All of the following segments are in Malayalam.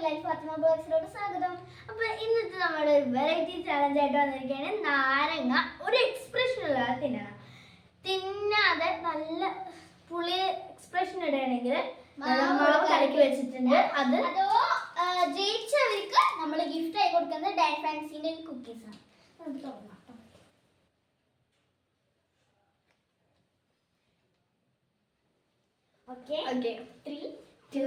എല്ലാവരും ഫാത്തിമ ബ്ലോഗ്സിലോട്ട് സ്വാഗതം. അപ്പൊ ഇന്നത്തെ നമ്മുടെ വെറൈറ്റി ചാലഞ്ച് ആയിട്ട് വന്നിരിക്കുകയാണ് നാരങ്ങ ഒരു എക്സ്പ്രഷൻ ഇല്ലാതെ തിന്നണം തിന്നാതെ നല്ല പുളി എക്സ്പ്രഷൻ ഇടുകയാണെങ്കിൽ മുളക് കലക്കി വെച്ചിട്ടുണ്ട്. അത് അതോ ജയിച്ചവർക്ക് നമ്മൾ ഗിഫ്റ്റ് ആയി കൊടുക്കുന്നത് ഡാൻ ഫാൻസിന്റെ കുക്കീസ് ആണ്. നമുക്ക് ട്ടോ. ഓക്കെ ഓക്കെ ത്രീ ടു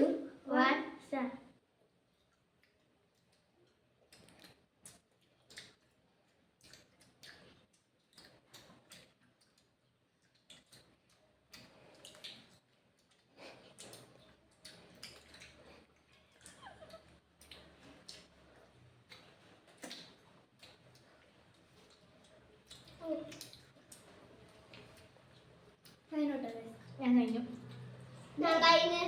ഞാൻ കഴിഞ്ഞു. ഞാൻ കഴിഞ്ഞ്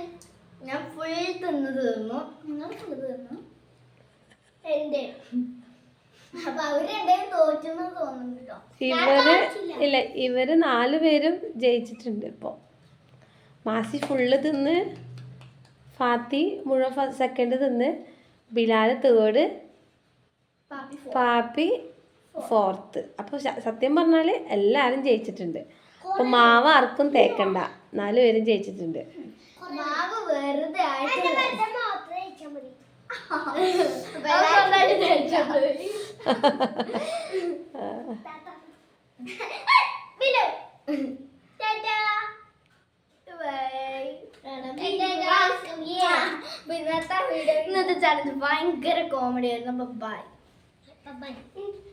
ഞാൻ ഫുൾ തിന്ന്. തീർന്നു നിങ്ങൾ ഫുൾ തീർന്നു എന്റെ അപ്പൊ അവർ രണ്ടുപേരും തോറ്റെന്ന് തോന്നുന്നുണ്ടോ ഇവർ ഇല്ല ഇവർ നാല് പേരും ജയിച്ചിട്ടുണ്ട് ഇപ്പോ. മാസി ഫുള്ള് തിന്ന് ഫാത്തി മുഴുവൻ സെക്കൻഡ് തിന്ന് ബിലാൽ തേർഡ് പാപ്പി ഫോർത്ത് അപ്പോൾ സത്യം പറഞ്ഞാൽ എല്ലാവരും ജയിച്ചിട്ടുണ്ട്. അപ്പോൾ മാവ് ആർക്കും തേക്കണ്ട. നാല് പേരും ജയിച്ചിട്ടുണ്ട്. ഇന്നത്തെ വീഡിയോ ഇന്നത്തെ ചാനൽ ഭയങ്കര കോമഡി ആയിരുന്നു. By Bye-bye.